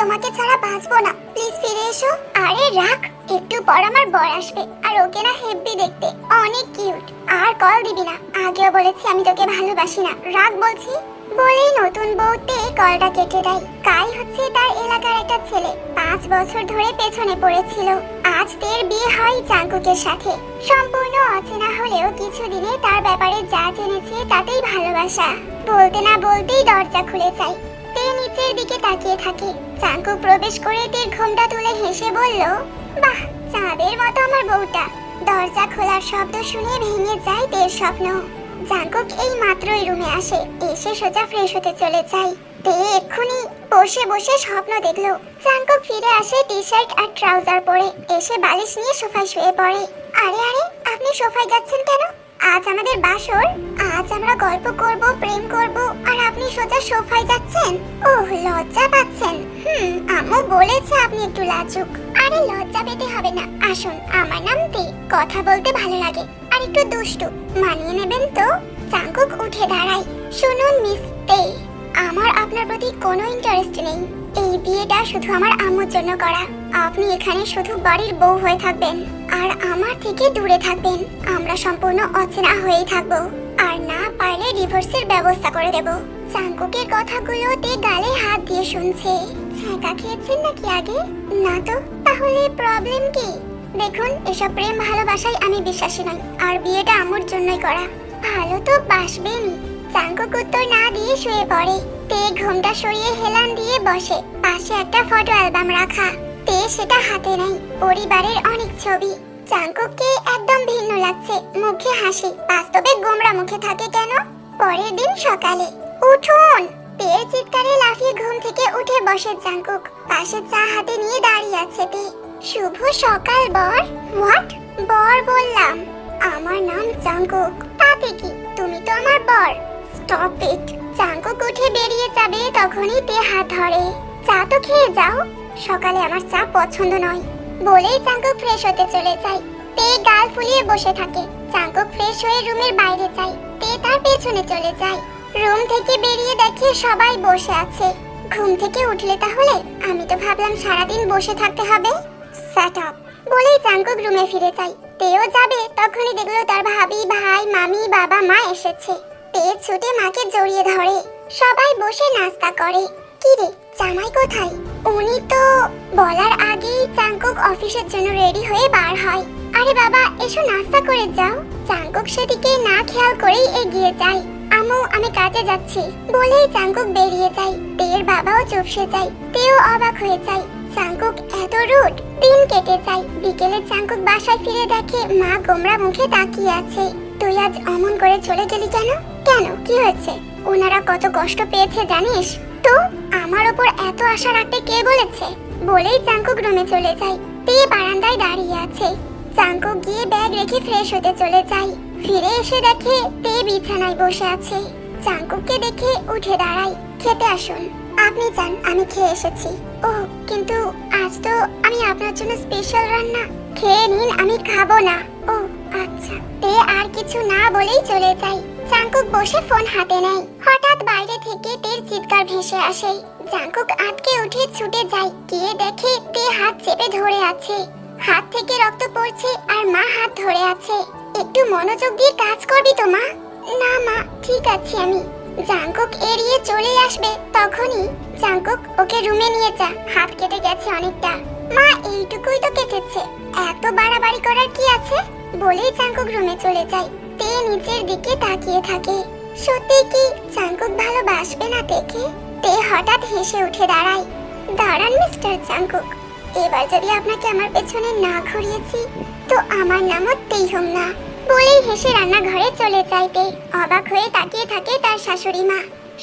তোমাকে ছাড়া বাঁচবো না। প্লিজ ফিরে এসো। আরে, রাখ। একটু পর আমার বর আসবে। আর ওকে না হেব্বি দেখতে। অনেক কিউট। আর কল দিবি না। আগেও বলেছি আমি তোকে ভালোবাসি না। রাখ বলছি? বলেই নতুন বউতে কলটা কেটে দেয়। কাই হচ্ছে তার এলাকার একটা ছেলে। পাঁচ বছর ধরে পেছনে পড়েছিল। আজ তের বিয়ে হয় চাঙ্কুকের সাথে। সম্পূর্ণ অচেনা হলেও কিছুদিনে তার ব্যাপারে যা জেনেছে তাতেই ভালোবাসা। বলতে না বলতেই দরজা খুলে যায়। তে নিচের দিকে তাকিয়ে থাকে। চাঙ্কু প্রবেশ করে তের ঘোমটা তুলে হেসে বলল, বাহ, চাঁদের মতো আমার বউটা। দরজা খোলার শব্দ শুনে ভেঙে যায় তের স্বপ্ন। জাঙ্কুক এই মাত্রই রুমে আসে, এসে সোজা ফ্রেশ হতে চলে যায়। তে এক্ষুনি বসে বসে স্বপ্ন দেখল। জাঙ্কুক ফিরে আসে টি শার্ট আর ট্রাউজার পরে, এসে বালিশ নিয়ে সোফায় শুয়ে পড়ে। আরে আরে, আপনি সোফায় যাচ্ছেন কেন? আজ আমাদের বাসর। আজ আমরা গল্প করব, প্রেম করব, আর আপনি সোজা সোফায় যাচ্ছেন। ওহ, লজ্জা পাচ্ছেন। হুম, আম্মু বলেছে আপনি একটু লাজুক। আরে, লজ্জা পেতে হবে না। আসুন, আমার নাম তে। কথা বলতে ভালো লাগে, আর একটু দুষ্টু। মানিয়ে নেবেন তো? চাঙ্কুক, উঠে দাঁড়ায় শুনুন, মিস আমার আপনার প্রতি কোনো ইন্টারেস্ট নেই। এই বিয়েটা শুধু আমার আম্মুর জন্য করা। আপনি এখানে শুধু বাড়ির বউ হয়ে থাকবেন। আর আমার থেকে দূরে থাকবেন। আমরা সম্পূর্ণ অচেনা হয়েই থাকব। আর না পারলে ডিভোর্সের ব্যবস্থা করে দেব। চাঙ্কুকের কথাগুলো তে গালে হাত দিয়ে শুনছে। ছ্যাঁকা খেয়েছেন নাকি আগে? না তো, তাহলে প্রবলেম কি? দেখুন, এসব প্রেম ভালোবাসায় আমি বিশ্বাসী নই। আর বিয়েটা আম্মুর জন্যই করা। ভালো তো বাসবেনই। চাঙ্কুক উত্তর না দিয়ে শুয়ে পড়ে। তে ঘুমটা সরিয়ে হেলান দিয়ে বসে। পাশে একটা ফটো অ্যালবাম রাখা। তে সেটা হাতে নেয় পরিবারের অনেক ছবি। চাঙ্কুককে একদম ভিন্ন লাগছে। মুখে হাসি। বাস্তবে গোমরা মুখে থাকে কেন? পরের দিন সকালে। উঠুন! তের চিৎকারে লাফিয়ে ঘুম থেকে উঠে বসে চাঙ্কুক পাশে চা হাতে নিয়ে দাঁড়িয়ে আছে তে। শুভ সকাল, বর। হোয়াট? বর বললাম। আমার নাম চাঙ্কুক তাতে কি? তুমি তো আমার বর। স্টপ ইট চাঙ্কুক উঠে বেরিয়ে যাবে তখনই তে হাত ধরে। চা তো খেয়ে যাও, সকালে আমার চা পছন্দ নয়। বলেই চাঙ্কুক ফ্রেশ হতে চলে যায়। তে গাল ফুলিয়ে বসে থাকে। চাঙ্কুক ফ্রেশ হয়ে রুমের বাইরে যায়। তে তার পেছনে চলে যায়। রুম থেকে বেরিয়ে দেখে সবাই বসে আছে। ঘুম থেকে উঠলে তাহলে? আমি তো ভাবলাম সারাদিন বসে থাকতে হবে। সেট আপ বলেই চাঙ্কুক রুমে ফিরে যায়। তেও যাবে, তখনই দেখল তার ভাবি, ভাই, মামি, বাবা, মা এসেছে। তে ছুটে মাকে জড়িয়ে ধরে। সবাই বসে নাস্তা করে। কি রে জামাই কোথায়? উনি তো বলার আগেই চাঙ্কুক অফিসের জন্য রেডি হয়ে বার হয়। আরে বাবা, এসো নাস্তা করে যাও। চাঙ্কুক সেদিকে না খেয়াল করেই এগিয়ে যায়। আমু আমি কাজে যাচ্ছি। বলেই চাঙ্কুক বেরিয়ে যায়। তের বাবাও চুপসে যায়। তেও অবাক হয়ে যায়। চাঙ্কুক এত রুট, দিন কেটে যায়। বিকেলে চাঙ্কুক বাসায় ফিরে দেখে মা গোমরা মুখে তাকিয়ে আছে। তুই আজ অমন করে চলে গেলি কেন? কেন? কি হয়েছে? ওনারা কত কষ্ট পেয়েছে, জানিস? তো, আমার ওপর এত আশা রাখতে কে বলেছে? বলেই চাঙ্কুক রুমে চলে যায়। তে বারান্দায় দাঁড়িয়ে আছে। চাঙ্কুক গিয়ে ব্যাগ রেখে ফ্রেশ হতে চলে যায়। ফিরে এসে দেখে তে বিছানায় বসে আছে। চাঙ্কুককে দেখে উঠে দাঁড়ায়। খেতে আসুন। আপনি যান, আমি খেয়ে এসেছি। ও কিন্তু আজ তো আমি আপনার জন্য স্পেশাল রান্না। খেয়ে নিন, আমি খাব না। ও আচ্ছা। তে আর কিছু না বলেই চলে যায়। জাঙ্কুক বসে ফোন হাতে নেয়। হঠাৎ বাইরে থেকে তের চিৎকার ভেসে আসে। জাঙ্কুক আটকে উঠে ছুটে যায়। গিয়ে দেখে তে হাত চেপে ধরে আছে। হাত থেকে রক্ত পড়ছে আর মা হাত ধরে আছে। একটু মনোযোগ দিয়ে কাজ করবি তো, মা? না, মা, ঠিক আছে আমি। জাঙ্কুক এড়িয়ে চলে আসবে তখনই জাঙ্কুক ওকে রুমে নিয়ে যা। হাত কেটে গেছে অনেকটা। মা, এইটুকুই তো কেটেছে। এত বাড়াবাড়ি করার কি আছে? বলেই জাঙ্কুক রুমে চলে যায়। তে নিচের দিকে তাকিয়ে থাকে। সত্যি কি জাঙ্কুক ভালোবাসবে না দেখে? তে হঠাৎ হেসে উঠে দাঁড়ায়। দাঁড়ান, মিস্টার জাঙ্কুক এবার যদি আপনাকে আমার পেছনে না ঘুরিয়েছি, তো আমার নামও তেইহম না বলেই হেসে রান্নাঘরে চলে যাইতে অবাক হয়ে তাকিয়ে থাকে তার শাশুড়ি মা।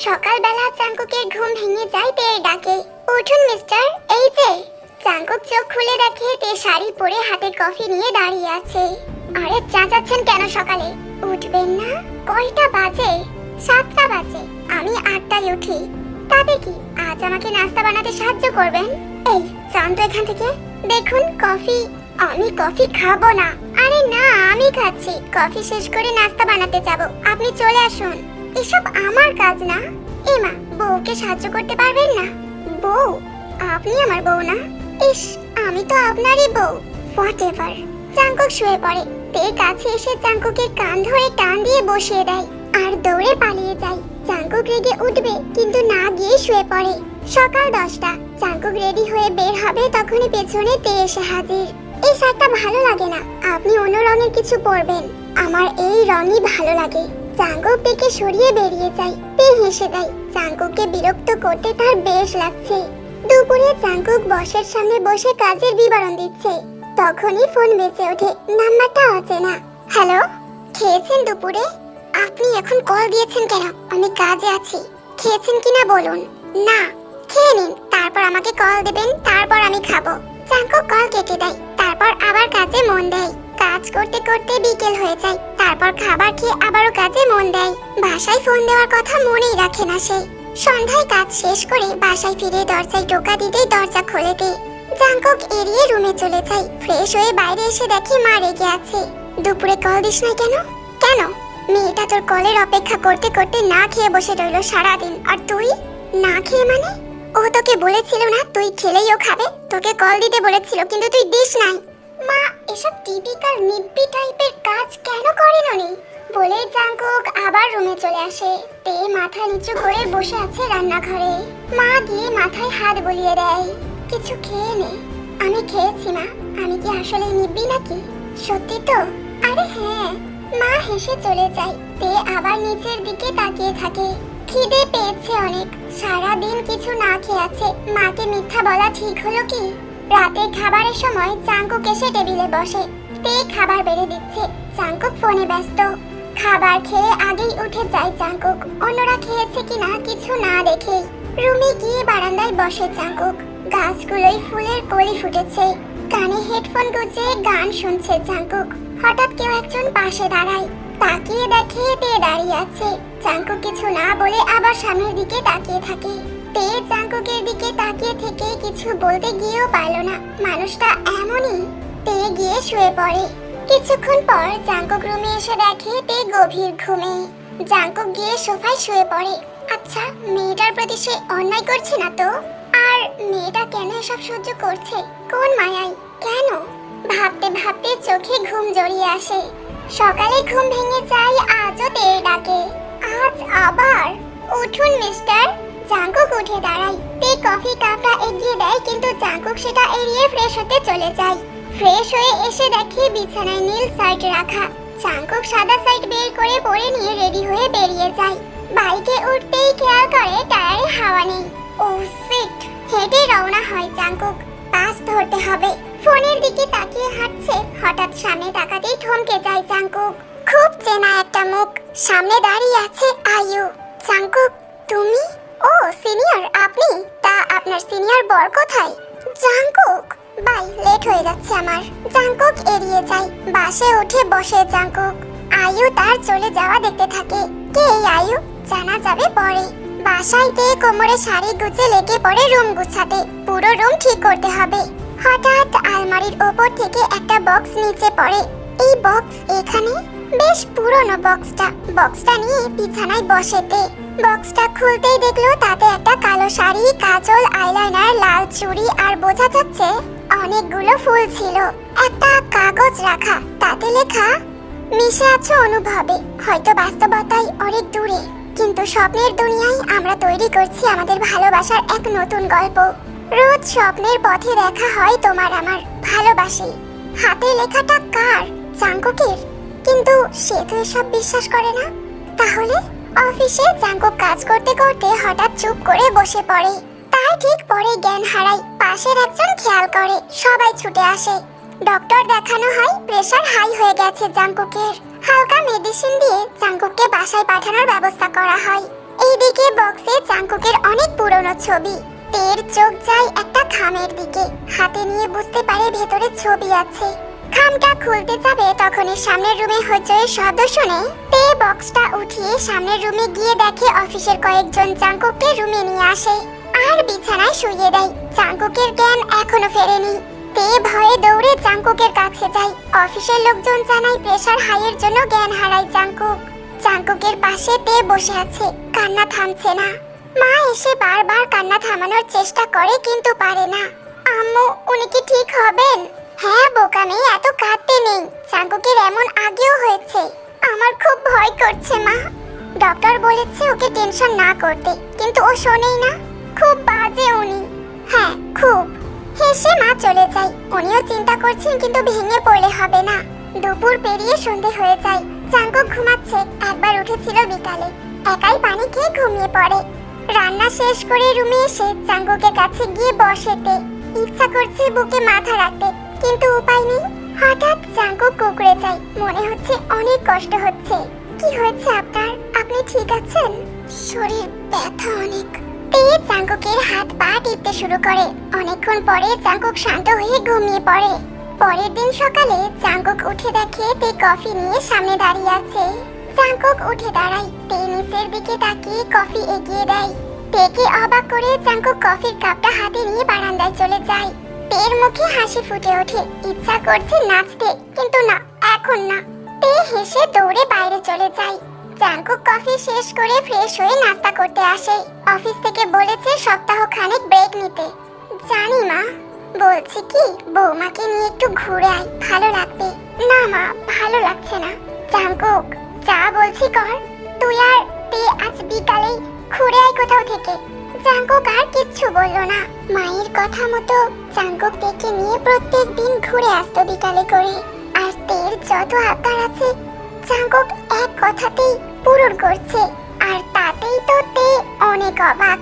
সকালবেলা চাঙ্কুকের ঘুম ভেঙে যায় তে ডাকে। উঠুন, মিস্টার, এই যে। চাঙ্কুক চোখ খুলে দেখে তে শাড়ি পরে হাতে কফি নিয়ে দাঁড়িয়ে আছে। আরে, চাচাচ্ছেন কেন সকালে? উঠবেন না? কয়টা বাজে? সাতটা বাজে। আমি আটটায় উঠি। তাতে কি? আজ আমাকে নাস্তা বানাতে সাহায্য করবেন? এই চান তো এখান থেকে। দেখুন, কফি। আমি কফি খাব না। আরে না, আমি খাচ্ছি। কফি শেষ করে নাস্তা বানাতে যাব। আপনি চলে আসুন। এসব আমার কাজ না। এমা বউকে সাহায্য করতে পারবেন না? বউ? আপনি আমার বউ না? ইস, আমি তো আপনারই বউ। Whatever. চাঙ্কুক শুয়ে পড়ে। তে কাছে এসে চাঙ্কুকে কান ধরে টান দিয়ে বসিয়ে দেয়। আর দৌড়ে পালিয়ে যায়। চাঙ্কুক রেগে উঠবে, কিন্তু না গিয়ে শুয়ে পড়ে। সকাল দশটা। চাঙ্কুক রেডি হয়ে বের হবে তখনই পেছনে তে এসে হাজির। এই শার্টটা ভালো লাগে না। আপনি অন্য রঙের কিছু পরবেন। আমার এই রঙই ভালো লাগে। চাঙ্কুক থেকে সরিয়ে বেরিয়ে যায়। তে হেসে দেয়। চাঙ্কুককে বিরক্ত করতে তার বেশ লাগছে। দুপুরে চাঙ্কুক বসের সামনে বসে কাজের বিবরণ দিচ্ছে। তখনই ফোন বেঁচে ওঠে। নাম্বারটা অচেনা। হ্যালো? খেয়েছেন দুপুরে? আপনি এখন কল দিয়েছেন কেন? আমি কাজে আছি। খেয়েছেন কিনা বলুন। না, খেয়ে নিন। তারপর আমাকে কল দেবেন, তারপর আমি খাব। চাঙ্কুক কল কেটে দেয়, তারপর আবার কাজে মন দেয়। কাজ করতে করতে বিকেল হয়ে যায়, তারপর খাবার খেয়ে আবারও কাজে মন দেয়। বাসায় ফোন দেওয়ার কথা মনেই রাখে না সে। সন্ধ্যায় কাজ শেষ করে বাসায় ফিরে দরজায় টোকা দিতেই দরজা খুলে দেয় জাঙ্কক এড়িয়ে রুমে চলে যায় ফ্রেশ হয়ে বাইরে এসে দেখি মা রেগে আছে। দুপুরে কল দিস না কেন? কেন? মেয়েটা তোর কলের অপেক্ষা করতে করতে না খেয়ে বসে রইল সারাদিন। আর তুই? না খেয়ে মানে? ও তোকে বলেছিল না তুই খেলেই ও খাবে? তোকে কল দিতে বলেছিল, কিন্তু তুই দিস নাই। মা, এসব টিপিক্যাল নিব্বি টাইপের কাজ কেন করেন উনি বলে জাঙ্কুক আবার রুমে চলে আসে। তে মাথা নিচু করে বসে আছে রান্নাঘরে। মা গিয়ে মাথায় হাত বুলিয়ে দেয়। কিছু খেয়ে নে। আমি খেয়েছি, মা। আমি কি আসলে নিব্বি নাকি? সত্যি তো? আরে হ্যাঁ। মা হেসে চলে যায়। তে আবার নিচের দিকে তাকিয়ে থাকে। খিদে পেয়েছে অনেক। সারা দিন কিছু না খেয়ে আছে। মাকে মিথ্যা বলা ঠিক হলো কি? রাতে খাবারের সময় চাঙ্কুক এসে টেবিলে বসে। তে খাবার বেড়ে দিচ্ছে। চাঙ্কুক ফোনে ব্যস্ত। খাবার খেয়ে আগেই উঠে যায় চাঙ্কুক। অন্যরা খেয়েছে কিনা কিছু না দেখে রুমে গিয়ে বারান্দায় বসে চাঙ্কুক। গাছগুলোই ফুলের কলি ফুটেছে। কানে হেডফোন গুজে গান শুনছে চাঙ্কুক হঠাৎ কেউ একজন পাশে দাঁড়ায়। তাকিয়ে দেখে তে দাঁড়িয়ে আছে। চাঙ্কুক কিছু না বলে আবার সামনের দিকে তাকিয়ে থাকে। তে চাঙ্কুকের দিকে তাকিয়ে থেকে কিছু বলতে গিয়েও পারল না। মানুষটা এমনই তে গিয়ে শুয়ে পড়ে। কিছুক্ষণ পর জাঙ্কুক রুমে এসে দেখে তে গভীর ঘুমে। জাঙ্কুক গিয়ে সোফায় শুয়ে পড়ে। আচ্ছা মেয়েটার প্রতি সে অন্যায় করছে না তো? মেয়েটা কেন এসব সহ্য করছে? কোন মায়াই? কেন? ভাবতে ভাবতে চোখে ঘুম জড়িয়ে আসে। সকালে ঘুম ভেঙে যায় আজও তেল ডাকে। আজ আবার? উঠুন, মিস্টার। জাঙ্কুক উঠে দাঁড়ায়। তে কফি কাপটা এগিয়ে দেয়, কিন্তু জাঙ্কুক সেটা এড়িয়ে ফ্রেশ হতে চলে যায়। ফ্রেশ হয়ে এসে দেখে বিছানায় নীল শার্ট রাখা। জাঙ্কুক সাদা শার্ট বের করে পরে নিয়ে রেডি হয়ে বেরিয়ে যায়। বাইকে উঠতেই খেয়াল করে টায়ারে হাওয়া নেই। Oh shit! হেঁটে রওনা হয় জাঙ্কুক বাস ধরতে হবে। ফোনের দিকে তাকিয়ে হাঁটছে। হঠাৎ সামনে তাকাতেই থমকে যায় জাঙ্কুক খুব চেনা একটা মুখ। সামনে দাঁড়িয়ে আছে আয়ু। জাঙ্কুক তুমি? ও, সিনিয়র। আপনি? তা আপনার সিনিয়র বর কোথায়? জাঙ্কুক বাই, লেট হয়ে যাচ্ছে আমার। জাঙ্কুক এড়িয়ে যায়। বাসে উঠে বসে জাঙ্কুক আয়ু তার চলে যাওয়া দেখতে থাকে। কে এই আয়ু? জানা যাবে পরে। বাসায় গিয়ে কোমরে শাড়ি গুছে লেগে পড়ে রুম গুছাতে। পুরো রুম ঠিক করতে হবে। হঠাৎ আলমারির ওপর থেকে একটা বক্স নিচে পড়ে। এই বক্স এখানে? বেশ পুরনো বক্সটা। বক্সটা নিয়ে বিছানায় বসেতে। বক্সটা খুলতেই দেখল তাতে একটা কালো শাড়ি, কাজল, আইলাইনার, লাল চুড়ি আর বোঝা যাচ্ছে অনেকগুলো ফুল ছিল। একটা কাগজ রাখা। তাতে লেখা, মিশে আছো অনুভবে। হয়তো বাস্তবতায় অনেক দূরে। কিন্তু স্বপ্নের দুনিয়ায় আমরা তৈরি করছি আমাদের ভালোবাসার এক নতুন গল্প। রোজ স্বপ্নের পথে দেখা হয় তোমার আমার ভালোবাসি। হাতে লেখাটা কার? চাঙ্কুকের কিন্তু সে তো এসব বিশ্বাস করে না। তাহলে অফিসে চাঙ্কুক কাজ করতে করতে হঠাৎ চুপ করে বসে পড়ে। তার ঠিক পরে জ্ঞান হারায়, পাশের একজন খেয়াল করে, সবাই ছুটে আসে। ডক্টর দেখানো হয়, প্রেশার হাই হয়ে গেছে জাঙ্কুকের। হালকা মেডিসিন দিয়ে জাঙ্কুককে বাসায় পাঠানোর ব্যবস্থা করা হয়। এইদিকে বক্সে জাঙ্কুকের অনেক পুরনো ছবি। তের চোখ যায় একটা খামের দিকে। হাতে নিয়ে বুঝতে পারে ভেতরে ছবি আছে। খামটা খুলতে যাবে তখনই সামনের রুমে হইচয়ের শব্দ শুনে তে বক্সটা উঠিয়ে সামনের রুমে গিয়ে দেখে অফিসের কয়েকজন চাঙ্কুককে রুমে নিয়ে আসে। আর বিছানায় শুইয়ে দেয়। চাঙ্কুকের জ্ঞান এখনও ফেরেনি। তে ভয়ে দৌড়ে চাঙ্কুকের কাছে যায় অফিসের লোকজন জানায় প্রেসার হাইয়ের জন্য জ্ঞান হারায় চাঙ্কুক চাঙ্কুকের পাশে তে বসে আছে, কান্না থামছে না। মা এসে বারবার কান্না থামানোর চেষ্টা করে কিন্তু পারে না। আম্মু, উনি কি ঠিক হবেন? হ্যাঁ বোকা মেয়ে, এত কাঁদতে নেই। চাঙ্কুকের এমন আগেও হয়েছে। আমার খুব ভয় করছে, মা। ডক্টর বলেছে ওকে টেনশন না করতে, কিন্তু ও শোনেই না। খুব বাজে উনি। হ্যাঁ খুব। হেসে মা চলে যায়। উনিও চিন্তা করছেন, কিন্তু ভেঙে পড়লে হবে না। দুপুর পেরিয়ে সন্ধে হয়ে যায়। চাঙ্কুক ঘুমাচ্ছে। একবার উঠেছিল বিকালে। একাই পানি খেয়ে ঘুমিয়ে পড়ে। রান্না শেষ করে রুমে এসে চাঙ্গুকের কাছে গিয়ে বসেতে। ইচ্ছা করছে বুকে মাথা রাখতে, কিন্তু উপায় নেই। হঠাৎ চাঙ্কুক কুকড়ে যায়। মনে হচ্ছে অনেক কষ্ট হচ্ছে। কি হয়েছে আপনার? আপনি ঠিক আছেন? শরীর ব্যথা অনেক। তে চাঙ্কুকের হাত পা টিপতে শুরু করে। অনেকক্ষণ পরে চাঙ্কুক শান্ত হয়ে ঘুমিয়ে পড়ে। পরের দিন সকালে চাঙ্কুক উঠে দেখে তে কফি নিয়ে সামনে দাঁড়িয়ে আছে। চাঙ্কুক উঠে দাঁড়ায়। তে নিচের দিকে তাকিয়ে কফি এগিয়ে দেয়। তেকে অবাক করে চাঙ্কুক কফির কাপটা হাতে নিয়ে বারান্দায় চলে যায়। তের মুখে হাসি ফুটে ওঠে। ইচ্ছা করছে নাচতে, কিন্তু না, এখন না। তে হেসে দৌড়ে বাইরে চলে যায়। চাঙ্কুক কফি শেষ করে ফ্রেশ হয়ে নাস্তা করতে আসে। অফিস থেকে বলেছে সপ্তাহ খানেক ব্রেক নিতে। জানি মা। বলছি কি, বৌমাকে নিয়ে একটু ঘুরে আয়, ভালো লাগবে। না মা, ভালো লাগছে না। চাঙ্কুক যা বলছি কর। তুই আর তে আজ বিকালে ঘুরে আয় কোথাও থেকে। চাঙ্কুক আর কিচ্ছু বলল না। মায়ের কথা মতো চাঙ্কুক তেকে নিয়ে প্রত্যেক দিন ঘুরে আসতো বিকালে করে। আর তের যত আবদার আছে চাঙ্কুক এক কথাতেই পূরণ করছে, আর তাতেই তো তে অনেক অবাক।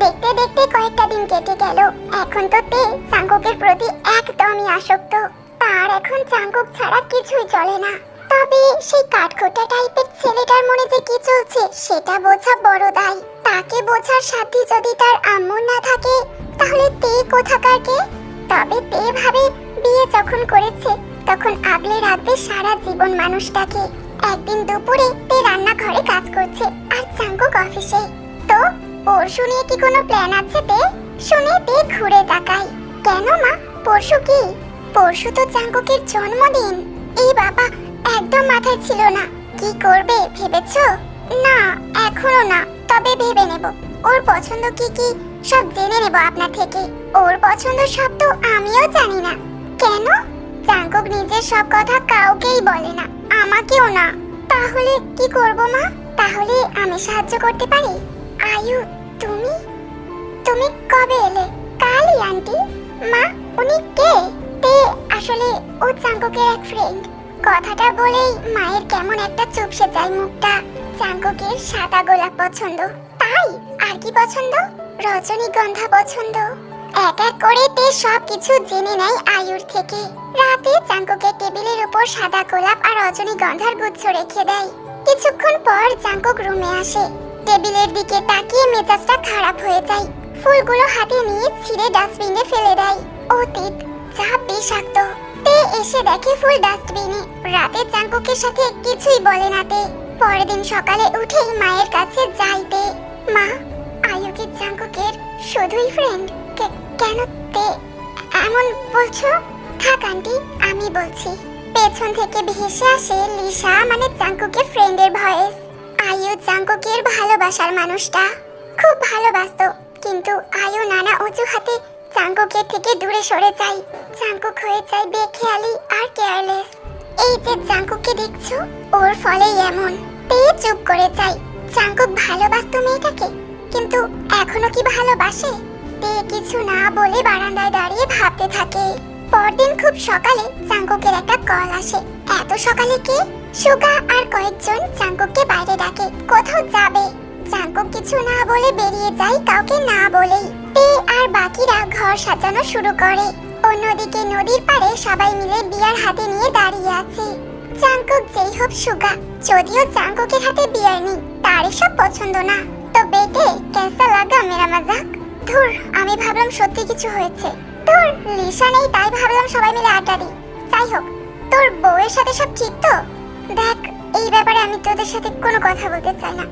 দেখতে দেখতে কয়েকটা দিন কেটে গেল, এখন তো তে চাঙ্কুকের প্রতি একদমই আসক্ত। তার এখন চাঙ্কুক ছাড়া কিছুই চলে না। তবে সেই কাঠখোটা টাইপের ছেলেটার মনে যে কি চলছে, সেটা বোঝা বড় দায়। তাকে বোঝার সাথে যদি তার আম্মু না থাকে, তাহলে তে কোথাকার কে? তবে তে ভাবে বিয়ে যখন করেছে, তখন আগলে রাখবে সারা জীবন মানুষটাকে। একদিন দুপুরে তে রান্নাঘরে কাজ করছে, আর চাঙ্কুক অফিসে। তো, পরশু নিয়ে কি কোনো প্ল্যান আছে তে শুনে তে ঘুরে তাকাই কেন মা? পরশু কি? পরশু তো চাঙ্কুকের জন্মদিন। এই বাবা একদম মাথায় ছিল না। কি করবে ভেবেছো? না, এখনও না, তবে ভেবে নেব। ওর পছন্দ কি কি সব জেনে নেব আপনার থেকে। ওর পছন্দ সব তো আমিও জানি না। কেন? চাঙ্কুক নিজের সব কথা কাউকেই বলে না, আমাকেও না। তাহলে কি করব মা? তাহলে আমি সাহায্য করতে পারি? আয়ু, তুমি? তুমি কবে এলে? কালই, আন্টি। মা, উনি কে? তে আসলে ও চাঙ্কুকের এক ফ্রেন্ড কথাটা বলেই মায়ের কেমন একটা চুপসে যায় মুখটা। চাঙ্কুকের সাদা গোলাপ পছন্দ। তাই আর কি পছন্দ? রজনীগন্ধা পছন্দ। এক এক করে তে সব কিছু জেনে নেয় আয়ুর থেকে। রাতে চাঙ্কুকের টেবিলের উপর সাদা গোলাপ আর রজনীগন্ধার গুচ্ছ রেখে দেয়। কিছুক্ষণ পর চাঙ্কুক রুমে আসে। টেবিলের দিকে তাকিয়ে মেজাজটা খারাপ হয়ে যায়। ফুলগুলো হাতে নিয়ে ছিঁড়ে ডাস্টবিনে ফেলে দেয়। অতীত, যা বিষাক্ত। তে এসে দেখে ফুল ডাস্টবিনে। রাতে চাঙ্কুকের সাথে কিছুই বলে না তে। পরের দিন সকালে উঠেই মায়ের কাছে যাইতে মা, আয়ুকে চাঙ্কুকের শুধুই ফ্রেন্ড কেন তে, এমন বলছো? থাক, আন্টি, আমি বলছি। পেছন থেকে ভেসে আসে লিসা মানে চাঙ্কুকের ফ্রেন্ডের ভয়েস আয়ু চাঙ্কুকের ভালোবাসার মানুষটা। খুব ভালোবাসতো, কিন্তু আয়ু নানা অজুহাতে চাঙ্কুকের থেকে দূরে সরে যায়। চাঙ্কুক হয়ে যায় বেখেয়ালি আর কেয়ারলেস এই যে চাঙ্কুককে দেখছ, ওর ফলেই এমন। তে চুপ করে যায়। চাঙ্কুক ভালোবাসতো মেয়েটাকে, কিন্তু এখনও কি ভালোবাসে? তে কিছু না বলে বারান্দায় দাঁড়িয়ে ভাবতে থাকে। পরদিন খুব সকালে চাঙ্কুকের একটা কল আসে। এত সকালে কে? সুগা আর কয়েকজন চাঙ্কুককে বাইরে ডাকে। কোথাও যাবে। চাঙ্কুক কিছু না বলে বেরিয়ে যায় কাউকে না বলেই। তে আর বাকিরা ঘর সাজানো শুরু করে। অন্যদিকে নদীর পাড়ে সবাই মিলে বিয়ার হাতে নিয়ে দাঁড়িয়ে আছে। চাঙ্কুক যেই হোক সুগা, যদিও চাঙ্কুকের হাতে বিয়ার নেই, তার এসব পছন্দ না। তো বেটে কেসা লাগা মেরা মাজাক ধুর, আমি ভাবলাম সত্যি কিছু হয়েছে। তোর লিসা নেই, তাই ভাবলাম সবাই মিলে আড্ডা দিই। যাই হোক, তোর বউয়ের সাথে সব ঠিক তো? দেখ, এই ব্যাপারে আমি তোদের সাথে কোনো কথা বলতে চাই না।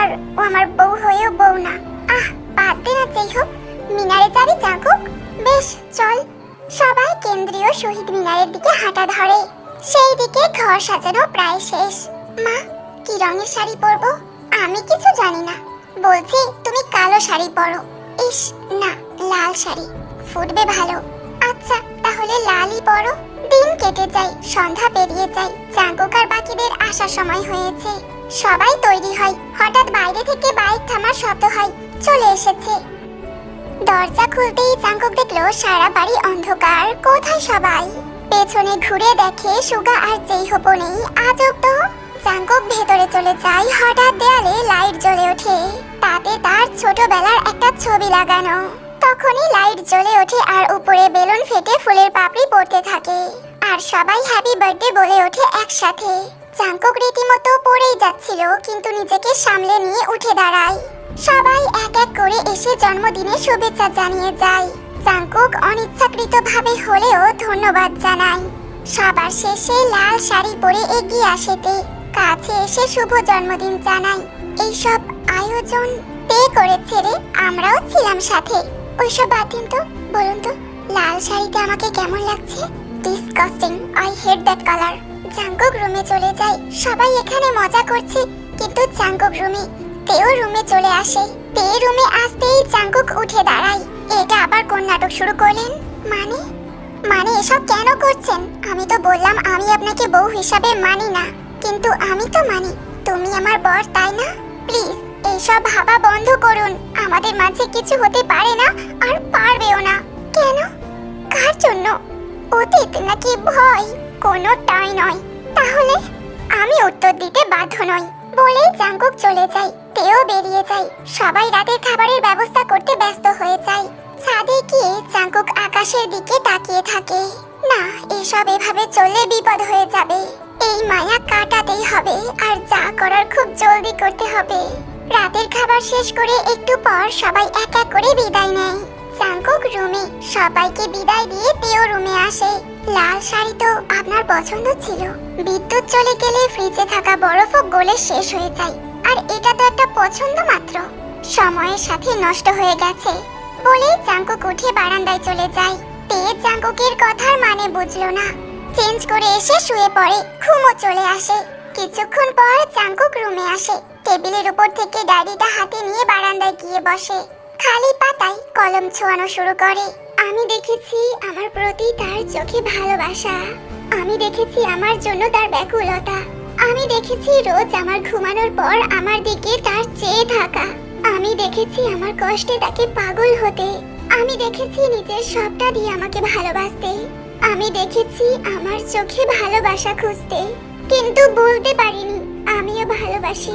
আর ও আমার বউ হয়েও বউ না। আহ, বাদ দে না, যাই হোক। মিনারে যাবি জাগুক বেশ, চল। সবাই কেন্দ্রীয় শহীদ মিনারের দিকে হাঁটা ধরে। সেই দিকে ঘর সাজানো প্রায় শেষ। মা, কি রঙের শাড়ি পরবো? আমি কিছু জানি না। বলছি, তুমি কালো শাড়ি পরো। ইস, না, লাল শাড়ি। ফুটবে ভালো। আচ্ছা তাহলে লালই পরো। দিন কেটে যায়, সন্ধ্যা পেরিয়ে যায় চাঙ্কুক বাকিদের আসার সময় হয়েছে। সবাই তৈরি হয়। হঠাৎ বাইরে থেকে বাইক থামার শব্দ হয়। চলে এসেছে। দরজা খুলতেই চাঙ্কুক দেখল সারা বাড়ি অন্ধকার। কোথায় সবাই? পেছনে ঘুরে দেখে সুগা আর যেই হব নেই, আজব তো। চাঙ্কুক ভেতরে চলে যায়। হঠাৎ দেয়ালে লাইট জ্বলে ওঠে। তাতে তার ছোটবেলার একটা ছবি লাগানো। তখনই লাইট জ্বলে ওঠে আর উপরে বেলুন ফেটে ফুলের পাপড়ি পড়তে থাকে। আর সবাই হ্যাপি বার্থডে বলে ওঠে একসাথে। চাঙ্কুক রীতিমতো পড়েই যাচ্ছিল, কিন্তু নিজেকে সামলে নিয়ে উঠে দাঁড়ায়। সবাই এক এক করে এসে জন্মদিনে শুভেচ্ছা জানিয়ে যায়। চাঙ্কুক অনিচ্ছাকৃতভাবে হলেও ধন্যবাদ জানায়। সবার শেষে লাল শাড়ি পরে এগিয়ে আসেতে কাছে এসে শুভ জন্মদিন জানাই। এইসব আয়োজন তে করেছে রে? আমরাও ছিলাম সাথে। ওইসব বাদ দিন তো, বলুন তো, লাল শাড়িতে আমাকে কেমন লাগছে? Disgusting I hate that colour Jungkook রুমে চলে যায় সবাই এখানে মজা করছে, কিন্তু জাঙ্কুক রুমে তেও রুমে চলে আসে। তে রুমে আসতেই জাঙ্কুক উঠে দাঁড়ায়। এটা আবার কোন নাটক শুরু করলেন? মানে? মানে এসব কেন করছেন? আমি তো বললাম আমি আপনাকে বউ হিসাবে মানি না। কিন্তু আমি তো মানি, তুমি আমার বর, তাই না? প্লিজ, এইসব ভাবা বন্ধ করুন। আমাদের মাঝে কিছু হতে পারে না, আর পারবেও না। কেন? কার জন্য? অতীত নাকি ভয়? কোনোটাই নয়। তাহলে আমি উত্তর দিতে বাধ্য নই। বলেই জাঙ্কুক চলে যায়, তেও বেরিয়ে যায়। সবাই রাতের খাবারের ব্যবস্থা করতে ব্যস্ত হয়ে যায়। ছাদে গিয়ে জাঙ্কুক আকাশের দিকে তাকিয়ে থাকে। না, এসব এভাবে চললে বিপদ হয়ে যাবে। এই মায়া কাটাতেই হবে, আর যা করার খুব জলদি করতে হবে। রাতের খাবার শেষ করে একটু পর সবাই এক এক করে বিদায় নেয়। জাঙ্কুক রুমে সবাইকে বিদায় দিয়ে তেও রুমে আসে। লাল শাড়ি তো আপনার পছন্দ ছিল। বিদ্যুৎ চলে গেলে ফ্রিজে থাকা বরফও গলে শেষ হয়ে যায়। আর এটা তো একটা পছন্দ মাত্র। সময়ের সাথে নষ্ট হয়ে গেছে। বলে জাঙ্কুক উঠে বারান্দায় চলে যায়। তে জাঙ্কুকের কথার মানে বুঝলো না। চেঞ্জ করে এসে শুয়ে পড়ে। ঘুমও চলে আসে। কিছুক্ষণ পর জাঙ্কুক রুমে আসে। টেবিলের উপর থেকে ডায়েরিটা হাতে নিয়ে বারান্দায় গিয়ে বসে। খালি পাতায় কলম ছোঁয়ানো শুরু করে। আমি দেখেছি আমার প্রতি তার চোখে ভালোবাসা। আমি দেখেছি আমার জন্য তার ব্যাকুলতা। আমি দেখেছি রোজ আমার ঘুমানোর পর আমার দিকে তার চেয়ে থাকা। আমি দেখেছি আমার কষ্টে তাকে পাগল হতে। আমি দেখেছি নিজের সবটা দিয়ে আমাকে ভালোবাসতে। আমি দেখেছি আমার চোখে ভালোবাসা খুঁজতে। কিন্তু বলতে পারিনি, আমিও ভালোবাসি।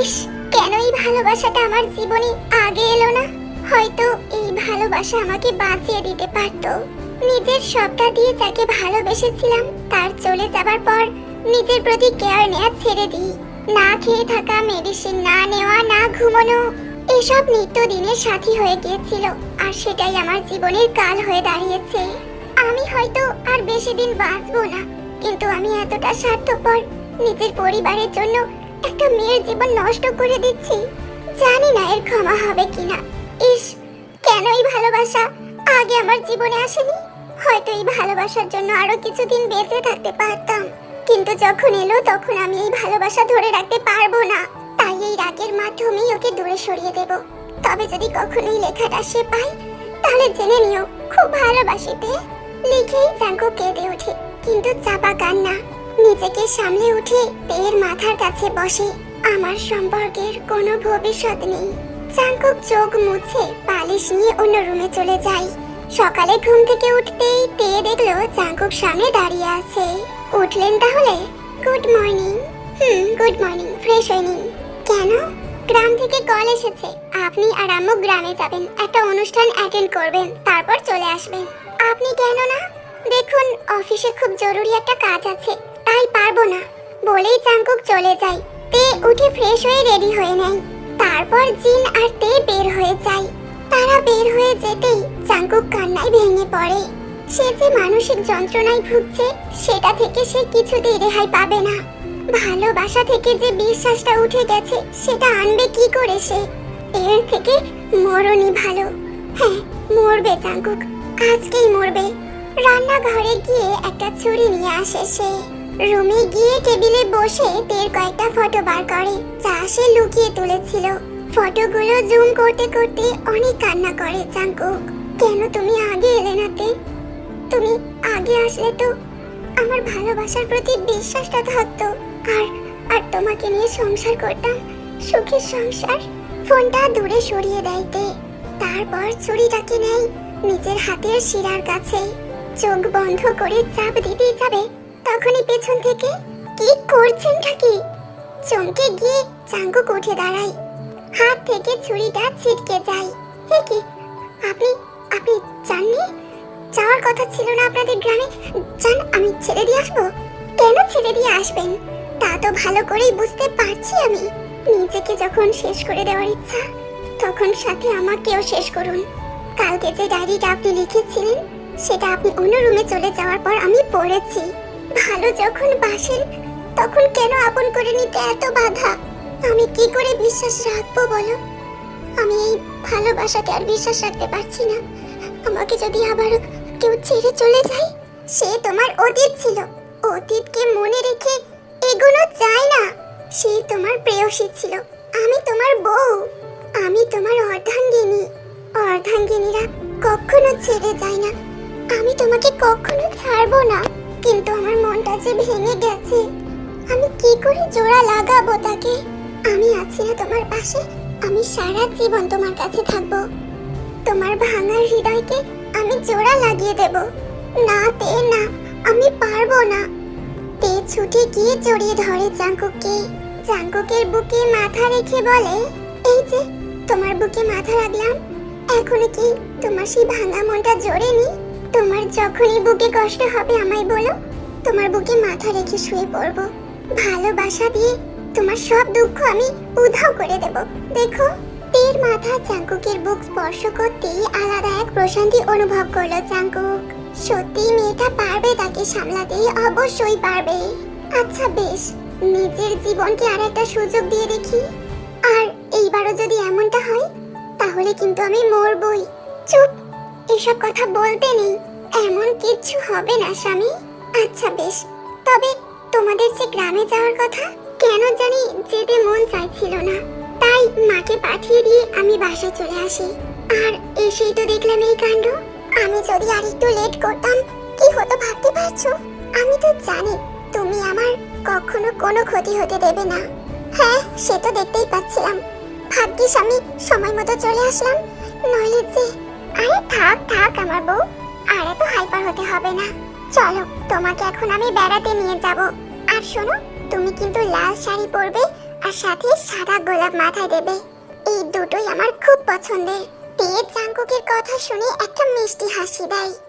ইস, কেন এই ভালোবাসাটা আমার জীবনে আগে এলো না? হয়তো এই ভালোবাসা আমাকে বাঁচিয়ে দিতে পারতো। নিজের সবটা দিয়ে যাকে ভালোবেসেছিলাম, তার চলে যাবার পর নিজের প্রতি কেয়ার নেওয়া ছেড়ে দিই। না খেয়ে থাকা মেডিসিন না নেওয়া, না ঘুমানো, এসব নিত্যদিনের সাথী হয়ে গিয়েছিল। আর সেটাই আমার জীবনের কাল হয়ে দাঁড়িয়েছে। আমি হয়তো আর বেশি দিন বাঁচবো না। কিন্তু আমি এতটা স্বার্থপর, নিজের পরিবারের জন্য একটা মেয়ের জীবন নষ্ট করে দিচ্ছি, জানি না এর ক্ষমা হবে কিনা। ইস কেনই ভালোবাসা? আগে আমার জীবনে আসেনি। হয়তো এই ভালোবাসার জন্য আরও কিছুদিন বেঁচে থাকতে পারতাম। কিন্তু যখন এলো, তখন আমি এই ভালোবাসা ধরে রাখতে পারব না। তাই এই রাগের মাধ্যমেই ওকে দূরে সরিয়ে দেব। তবে যদি কখনোই লেখাটা সে পায়, তাহলে জেনে নিও, খুব ভালোবাসিতে লিখেই চাঙ্কু কেঁদে ওঠে, কিন্তু চাপা কান্না নিজেকে সামলে উঠে তেয়ের মাথার কাছে বসে, আমার সম্পর্কের কোনো ভবিষ্যৎ নেই। চাঙ্কুক চোখ মুছে পালিশ নিয়ে অন্য রুমে চলে যায়। সকালে ঘুম থেকে উঠতেই তেয়ে দেখল চাঙ্কুক সামনে দাঁড়িয়ে আছে। উঠলেন তাহলে? Good morning. হুম, গুড মর্নিং, ফ্রেশ হয়ে নিন। কেন? গ্রাম থেকে কল এসেছে। আপনি আর আম্মু গ্রামে যাবেন, একটা অনুষ্ঠান অ্যাটেন্ড করবেন, তারপর চলে আসবেন। আপনি কেন না? দেখুন, অফিসে খুব জরুরি একটা কাজ আছে, তাই পারব না। বলেই চাঙ্কুক চলে যায়। তে উঠে ফ্রেশ হয়ে রেডি হয়ে নেয়। তারপর জিন আর তে বের হয়ে যায়। তারা বের হয়ে যেতেই চাঙ্কুক কান্নায় ভেঙে পড়ে। সে যে মানসিক যন্ত্রণায় ভুগছে, সেটা থেকে সে কিছুতেই রেহাই পাবে না। ভালোবাসা থেকে যে বিশ্বাসটা উঠে গেছে, সেটা আনবে কি করে সে? এর থেকে মরণই ভালো। হ্যাঁ মরবে চাঙ্কুক আজকেই মরবে। রান্নাঘরে গিয়ে একটা ছুরি নিয়ে আসে সে। রুমে গিয়ে টেবিলে বসে তের কয়েকটা ফটো বার করে, যা সে লুকিয়ে তুলেছিল। ফটোগুলো জুম করতে করতে অনেক কান্না করে জাঙ্কুক কেন তুমি আগে এলে নাতে তুমি আগে আসলে তো আমার ভালোবাসার প্রতি বিশ্বাসটা থাকতো। আর আর তোমাকে নিয়ে সংসার করতাম, সুখের সংসার। ফোনটা দূরে সরিয়ে দেয়তে তারপর ছুরিটাকে নেই নিজের হাতের শিরার কাছে চোখ বন্ধ করে চাপ দিতেই যাবে, তখনই পেছন থেকে, কি করছেনটা কি চমকে গিয়ে চাঙ্কুক উঠে দাঁড়ায়। হাত থেকে ছুরিটা ছিটকে যায়। হে কি? আপনি আপনি জাননি যাওয়ার কথা ছিল না আপনাদের গ্রামে? জান আমি ছেড়ে দিয়ে আসব? কেন ছেড়ে দিয়ে আসবেন? তা তো ভালো করেই বুঝতে পারছি আমি। নিজেকে যখন শেষ করে দেওয়ার ইচ্ছা, তখন সাথে আমাকেও শেষ করুন। কালকে যে ডায়েরিটা আপনি লিখেছিলেন, সেটা আপনি অন্য রুমে চলে যাওয়ার পর আমি পড়েছি। ভালো যখন বাসেন, তখন কেন আপন করে নিতে এত বাধা? আমি কি করে বিশ্বাস রাখব বলো? আমি এই ভালোবাসাকে আর বিশ্বাস রাখতে পারছি না। আমাকে যদি আবার কেউ ছেড়ে চলে যায়, সে তোমার অতীত ছিল। অতীতকে মনে রেখে এগোনো যায় না। সে তোমার প্রেয়সী ছিল। আমি তোমার বউ। আমি তোমার অর্ধাঙ্গিনী। অর্ধাঙ্গিনীরা কখনো ছেড়ে যায় না। আমি তোমাকে কখনো ছাড়বো না, কিন্তু আমার মনটা যে ভেঙে গেছে, আমি কি করে জোড়া লাগাবো তাকে? আমি আছি না তোমার পাশে, আমি সারা জীবন তোমার কাছে থাকব। তোমার ভাঙা হৃদয়কে আমি জোড়া লাগিয়ে দেব। না তে না, আমি পারব না। তে ছুটে গিয়ে জড়িয়ে ধরে জাঙ্কুককে। জাঙ্কুকের বুকে মাথা রেখে বলে, এই যে, তোমার বুকে মাথা রাখলাম এখন কি তোমার সেই ভাঙা মনটা জোরে নি? তোমার যখনই বুকে কষ্ট হবে আমায় বলো। তোমার বুকে মাথা রেখে শুয়ে পড়ব। ভালোবাসা দিয়ে তোমার সব দুঃখ আমি উধাও করে দেব। দেখো, তীর মাথা চাঙ্কুকের বুক স্পর্শ করতেই আলাদা এক প্রশান্তি অনুভব করল চাঙ্কুক। সত্যি মেয়েটা পারবে তাকে সামলাতে অবশ্যই পারবে। আচ্ছা বেশ, নিজের জীবনকে আর একটা সুযোগ দিয়ে দেখি। আর এইবারও যদি এমনটা হয় তাহলে কিন্তু আমি মরবই। চুপ, এসব কথা বলতে নেই। এমন কিচ্ছু হবে না, স্বামী। আচ্ছা বেশ, তবে তোমাদের যে গ্রামে যাওয়ার কথা, কেন জানি যেতে মন চাইছিল না। তাই মাকে পাঠিয়ে দিয়ে আমি বাসায় চলে আসি। আর এসেই তো দেখলাম এই কাণ্ড। আমি যদি আর একটু লেট করতাম, কি হতো ভাবতে পারছ? আমি তো জানি, তুমি আমার কখনো কোনো ক্ষতি হতে দেবে না। হ্যাঁ সে তো দেখতেই পাচ্ছিলাম। ভাগ্যিস আমি সময় মতো চলে আসলাম। নইলে যে, আরে থাক থাক আমার বউ, আর এত হাইপার হতে হবে না। চলো, তোমাকে এখন আমি বেড়াতে নিয়ে যাব। আর শোনো, তুমি কিন্তু লাল শাড়ি পরবে আর সাথে সাদা গোলাপ মাথায় দেবে। এই দুটোই আমার খুব পছন্দের। পেয়ে চাঙ্কুকের কথা শুনে একটা মিষ্টি হাসি দেয়।